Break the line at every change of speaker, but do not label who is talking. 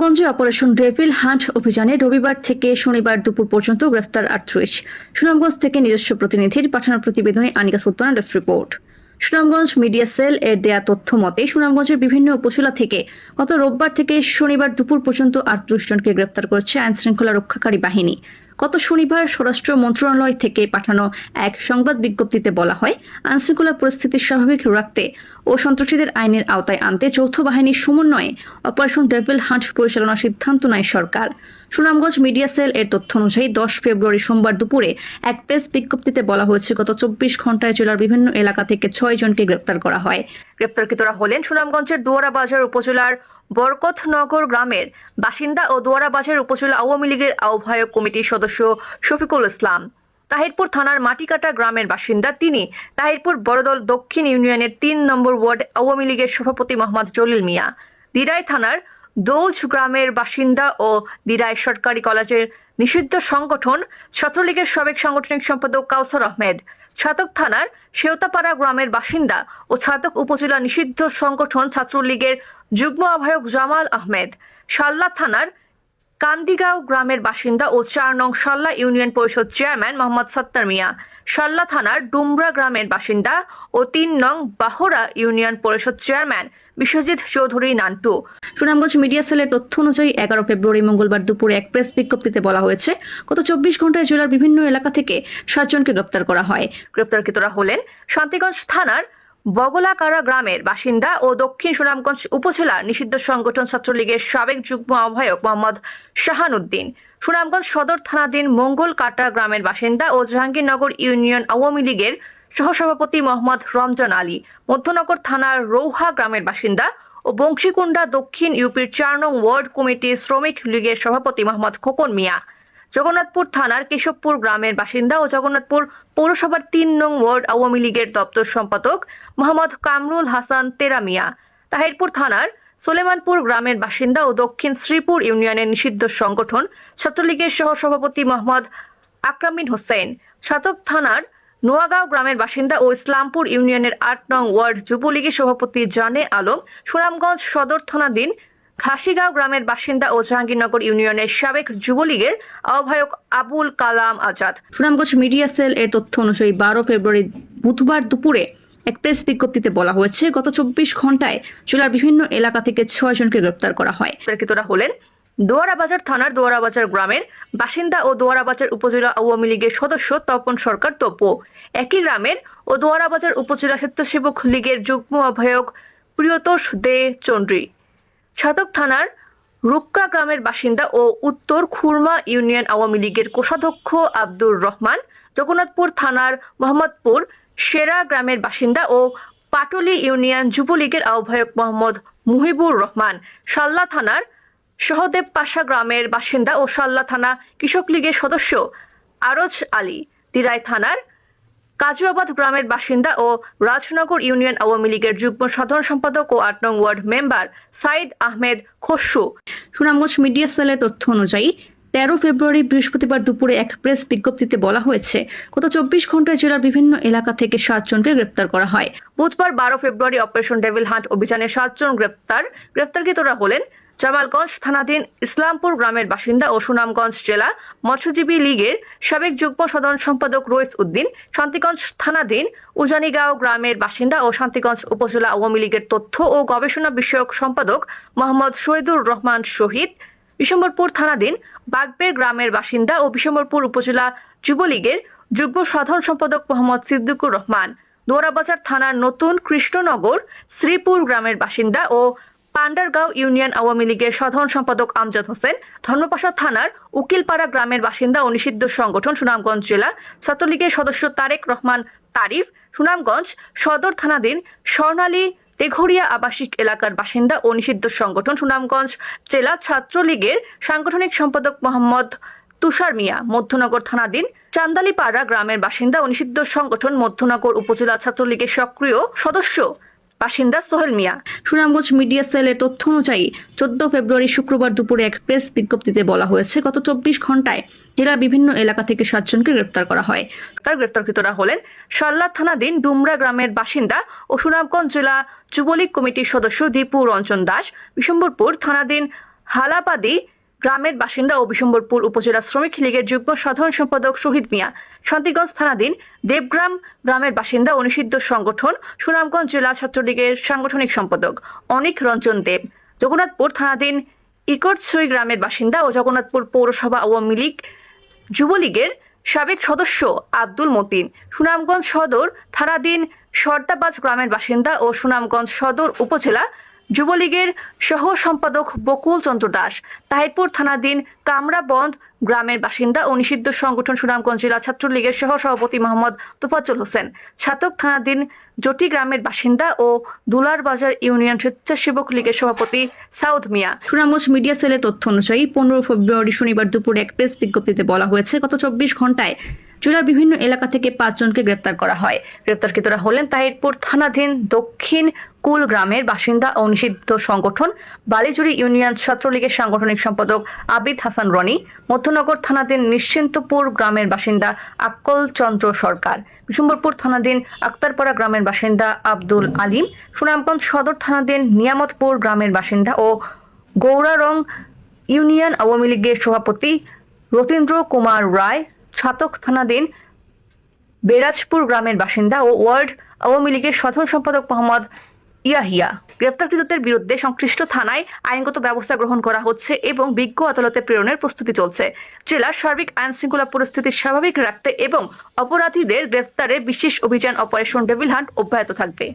সুনামগঞ্জে operation devil hunt অভিযানে রবিবার থেকে শনিবার দুপুর পর্যন্ত গ্রেফতার আটত্রিশ। সুনামগঞ্জ থেকে নিজস্ব প্রতিনিধির পাঠানোর প্রতিবেদনে Anika Sultana desk report. Sunamganj media cell এর দেয়া তথ্য মতে, সুনামগঞ্জের বিভিন্ন উপজেলা থেকে গত রোববার থেকে শনিবার দুপুর পর্যন্ত আটত্রিশ জনকে গ্রেফতার করেছে আইন শৃঙ্খলা রক্ষাকারী বাহিনী। গত শনিবার স্বরাষ্ট্র মন্ত্রণালয় থেকে পাঠানো এক সংবাদ বিজ্ঞপ্তিতে বলা হয়, আইনশৃঙ্খলা পরিস্থিতি স্বাভাবিক রাখতে ও সন্ত্রাসীদের আইনের আওতায় আনতে যৌথ বাহিনীর সমন্বয়ে অপারেশন ডেভিল হান্ট পরিচালনার সিদ্ধান্ত নেয় সরকার। সুনামগঞ্জ মিডিয়া সেল এর তথ্য অনুযায়ী দশ ফেব্রুয়ারি সোমবার দুপুরে এক প্রেস বিজ্ঞপ্তিতে বলা হয়েছে, গত চব্বিশ ঘন্টায় জেলার বিভিন্ন এলাকা থেকে ছয় জনকে গ্রেপ্তার করা হয়। গ্রেপ্তারকৃতরা হলেন সুনামগঞ্জের দুয়ারা বাজার উপজেলার বরকতনগর গ্রামের বাসিন্দা ও দুয়ারা বাজার উপজেলা আওয়ামী লীগের আহ্বায়ক কমিটির সদস্য শফিকুল ইসলাম। তাহিরপুর থানার মাটিকাটা গ্রামের বাসিন্দা তিনি। তাহিরপুর বড়দল দক্ষিণ ইউনিয়নের তিন নম্বর ওয়ার্ড আওয়ামী লীগের সভাপতি মোহাম্মদ জলিল মিয়া। দিরাই থানার দৌজ গ্রামের বাসিন্দা ও দিরাই সরকারি কলেজের নিষিদ্ধ সংগঠন ছাত্রলীগের সাবেক সাংগঠনিক সম্পাদক কাউসার আহমেদ, ছাতক থানার শেওতাপাড়া গ্রামের বাসিন্দা ও ছাতক উপজেলা নিষিদ্ধ সংগঠন ছাত্রলীগের যুগ্ম আহ্বায়ক জামাল আহমেদ, শাল্লা থানার কান্দিগাঁও গ্রামের বাসিন্দা ও চার নং শাল্লা ইউনিয়ন পরিষদ চেয়ারম্যান মোহাম্মদ সত্তার মিয়া। শাল্লা থানার ডুমরা গ্রামের বাসিন্দা ও তিন নং Bahra union parishad chairman Biswajit Chowdhury Nantu. Sunamganj media সেলের তথ্য অনুযায়ী এগারো ফেব্রুয়ারি মঙ্গলবার দুপুরে এক প্রেস বিজ্ঞপ্তিতে বলা হয়েছে গত চব্বিশ ঘন্টায় জেলার বিভিন্ন এলাকা থেকে সাতজনকে গ্রেপ্তার করা হয়। গ্রেপ্তারকৃতরা হলেন শান্তিগঞ্জ থানার বগলাকারা গ্রামের বাসিন্দা ও দক্ষিণ সুনামগঞ্জ উপজেলার নিষিদ্ধ সংগঠন ছাত্রলীগের সাবেক যুগ্ম আহ্বায়ক মোহাম্মদ শাহান উদ্দিন সুনামগঞ্জ সদর থানাধীন মঙ্গল কাটা গ্রামের বাসিন্দা ও জাহাঙ্গীরনগর ইউনিয়ন আওয়ামী লীগের সহসভাপতি মোহাম্মদ রমজান আলী, মধ্যনগর থানার রৌহা গ্রামের বাসিন্দা ও বংশীকুণ্ডা দক্ষিণ ইউপির চার নং ওয়ার্ড কমিটি শ্রমিক লীগের সভাপতি মোহাম্মদ খোকন মিয়া। জগন্নাথপুর থানার কেশবপুর গ্রামের বাসিন্দা ও জগন্নাথপুর পৌরসভার তিন নং ওয়ার্ড আওয়ামী লীগের দপ্তর সম্পাদক মোহাম্মদ কামরুল হাসান তেরামিয়া। তাহিরপুর থানার সোলেমানপুর গ্রামের বাসিন্দা ও দক্ষিণ শ্রীপুর ইউনিয়নের নিষিদ্ধ সংগঠন ছাত্রলীগের সহ সভাপতি মোহাম্মদ আকরামিন হোসেন। ছাতক থানার নোয়াগাঁও গ্রামের বাসিন্দা ও ইসলামপুর ইউনিয়নের আট নং ওয়ার্ড যুবলীগের সভাপতি জানে আলম। সুনামগঞ্জ সদর থানাধীন ঘাসিগাঁও গ্রামের বাসিন্দা ও জাহাঙ্গীরনগর ইউনিয়নের সাবেক যুবলীগের আহ্বায়ক আবুল কালাম আজাদ। সুনামগঞ্জ মিডিয়া সেল এর তথ্য অনুযায়ী বারো ফেব্রুয়ারি বুধবার দুপুরে এক প্রেস বিজ্ঞপ্তিতে বলা হয়েছে, গত চব্বিশ ঘন্টায় জেলার বিভিন্ন এলাকা থেকে ছয় জনকে গ্রেপ্তার করা হয়। হলেন, দোয়ারাবাজার থানার দোয়ারাবাজার গ্রামের বাসিন্দা ও দোয়ারাবাজার উপজেলা আওয়ামী লীগের সদস্য তপন সরকার তপু। একই গ্রামের ও দোয়ারাবাজার উপজেলা স্বেচ্ছাসেবক লীগের যুগ্ম আহ্বায়ক প্রিয়তোষ দে চন্দ্রী ছাতক থানার রুক্কা গ্রামের বাসিন্দা ও উত্তর খুরমা ইউনিয়ন আওয়ামী লীগের কোষাধ্যক্ষ আব্দুর রহমান, জগন্নাথপুর থানার মোহাম্মদপুর সেরা গ্রামের বাসিন্দা ও পাটলি ইউনিয়ন যুবলীগের আহ্বায়ক মোহাম্মদ মুহিবুর রহমান সাল্লা থানার সহদেব পাশা গ্রামের বাসিন্দা ও সাল্লা থানা কৃষক লীগের সদস্য আরজ আলী দিরাই থানার কাজুয়াবাদ গ্রামের বাসিন্দা ও রাজনগর ইউনিয়ন আওয়ামী লীগের যুগ্ম সাধারণ সম্পাদক ও আট নং ward member Sayed Ahmed Khasru. Sunamganj media সেলের তথ্য অনুযায়ী তেরো ফেব্রুয়ারি বৃহস্পতিবার দুপুরে এক প্রেস বিজ্ঞপ্তিতে বলা হয়েছে গত চব্বিশ ঘন্টায় জেলার বিভিন্ন এলাকা থেকে সাতজনকে গ্রেপ্তার করা হয়। বুধবার বারো ফেব্রুয়ারি অপারেশন ডেভিল হান্ট অভিযানে সাতজন গ্রেপ্তার। গ্রেপ্তারকৃতরা হলেন জামালগঞ্জ থানাধীন ইসলামপুর গ্রামের বাসিন্দা ও সুনামগঞ্জ জেলা মৎস্যজীবী লীগের সাবেক যুগ্ম সাধারণ সম্পাদক রইস উদ্দিন, শান্তিগঞ্জ থানাধীন উজানিগাঁও গ্রামের বাসিন্দা ও শান্তিগঞ্জ উপজেলা আওয়ামী লীগের তথ্য ও গবেষণা বিষয়ক সম্পাদক মোহাম্মদ শহীদুর রহমান শহীদ, বিশম্বরপুর থানাধীন বাগবের গ্রামের বাসিন্দা ও বিশম্বরপুর উপজেলা যুবলীগের যুগ্ম সাধারণ সম্পাদক মোহাম্মদ সিদ্দিকুর রহমান দোয়ারাবাজার থানার নতুন কৃষ্ণনগর শ্রীপুর গ্রামের বাসিন্দা ও পান্ডারগাঁও ইউনিয়ন আওয়ামী লীগের সাধারণ সম্পাদক আমজাদ হোসেন ধর্মপাশা থানার উকিলপাড়া গ্রামের বাসিন্দা ও নিষিদ্ধ সংগঠন সুনামগঞ্জ জেলা ছাত্রলীগের সদস্য তারেক রহমান তারিফ, সুনামগঞ্জ সদর থানাধীন স্বর্ণালী তেঘরিয়া আবাসিক এলাকার বাসিন্দা ও নিষিদ্ধ সংগঠন সুনামগঞ্জ জেলা ছাত্রলীগের সাংগঠনিক সম্পাদক মোহাম্মদ তুষার মিয়া, মধ্যনগর থানাধীন চান্দালিপাড়া গ্রামের বাসিন্দা ও নিষিদ্ধ সংগঠন মধ্যনগর উপজেলা ছাত্রলীগের সক্রিয় সদস্য বাসিন্দা সোহেল মিয়া। সুনামগঞ্জ মিডিয়া সেলের তথ্য অনুযায়ী, চোদ্দ ফেব্রুয়ারি শুক্রবার দুপুরে এক প্রেস বিজ্ঞপ্তিতে বলা হয়েছে, গত চব্বিশ ঘন্টায় জেলার বিভিন্ন এলাকা থেকে সাতজনকে গ্রেপ্তার করা হয়। তার গ্রেপ্তারকৃতরা হলেন সাল্লা থানাধীন ডুমরা গ্রামের বাসিন্দা ও সুনামগঞ্জ জেলা যুবলীগ কমিটির সদস্য দীপু রঞ্জন দাস বিশম্বরপুর থানাধীন হালাপাদি গ্রামের বাসিন্দা ও উপজেলা শ্রমিক লীগের যুগ্ম সাধারণ সম্পাদক শহীদ মিয়া, শান্তিগঞ্জ থানাধীন দেবগ্রাম গ্রামের বাসিন্দা ও নিষিদ্ধ সংগঠন সুনামগঞ্জ জেলা ছাত্রলীগের সাংগঠনিক সম্পাদক অনিক রঞ্জন দেব, জগন্নাথপুর থানাধীন ইকটছই গ্রামের বাসিন্দা ও জগন্নাথপুর পৌরসভা আওয়ামী লীগ যুবলীগের সাবেক সদস্য আব্দুল মতিন, সুনামগঞ্জ সদর থানাধীন সর্দাবাজ গ্রামের বাসিন্দা ও সুনামগঞ্জ সদর উপজেলা যুবলীগের সহ সম্পাদক বকুল চন্দ্র দাস, তাহিরপুর থানাধীন কামরাবন্ধ গ্রামের বাসিন্দা ও নিষিদ্ধ সংগঠন সুনামগঞ্জ জেলা ছাত্রলীগের সহ সভাপতি মোহাম্মদ তোফাজ্জল হোসেন ছাতক থানাধীন জটি গ্রামের বাসিন্দা ও দুলার বাজার ইউনিয়ন স্বেচ্ছাসেবক লীগের সভাপতি সাউদ মিয়া। সুনামগঞ্জ মিডিয়া সেলের তথ্য অনুযায়ী, পনেরো ফেব্রুয়ারি শনিবার দুপুরে এক প্রেস বিজ্ঞপ্তিতে বলা হয়েছে, গত চব্বিশ ঘন্টায় জেলার বিভিন্ন এলাকা থেকে পাঁচজনকে গ্রেপ্তার করা হয়। গ্রেপ্তারকৃতরা হলেন তাহিরপুর থানাধীন দক্ষিণ কুল গ্রামের বাসিন্দা ও নিষিদ্ধ সংগঠন, বালিজুড়ি ইউনিয়ন ছাত্রলীগের সাংগঠনিক সম্পাদক আবিদ হাসান রনি, মধ্যনগর থানাধীন নিশ্চিন্তপুর গ্রামের বাসিন্দা আক্কল চন্দ্র সরকার বিশম্বরপুর থানাধীন আক্তারপাড়া গ্রামের বাসিন্দা আব্দুল আলিম, সুনামগঞ্জ সদর থানাধীন নিয়ামতপুর গ্রামের বাসিন্দা ও গৌরারং ইউনিয়ন আওয়ামী লীগের সভাপতি রতীন্দ্র কুমার রায় ছাতক থানাধীন বেরাজপুর গ্রামের বাসিন্দা ও ওয়ার্ড আওয়ামী লীগের সাধারণ সম্পাদক মোহাম্মদ ইয়াহিয়া গ্রেপ্তারকৃতদের বিরুদ্ধে সংশ্লিষ্ট থানায় আইনগত ব্যবস্থা গ্রহণ করা হচ্ছে এবং বিজ্ঞ আদালতে প্রেরণের প্রস্তুতি চলছে। জেলার সার্বিক আইন শৃঙ্খলা পরিস্থিতি স্বাভাবিক রাখতে এবং অপরাধীদের গ্রেফতারে বিশেষ অভিযান অপারেশন ডেভিল হান্ট অব্যাহত থাকবে।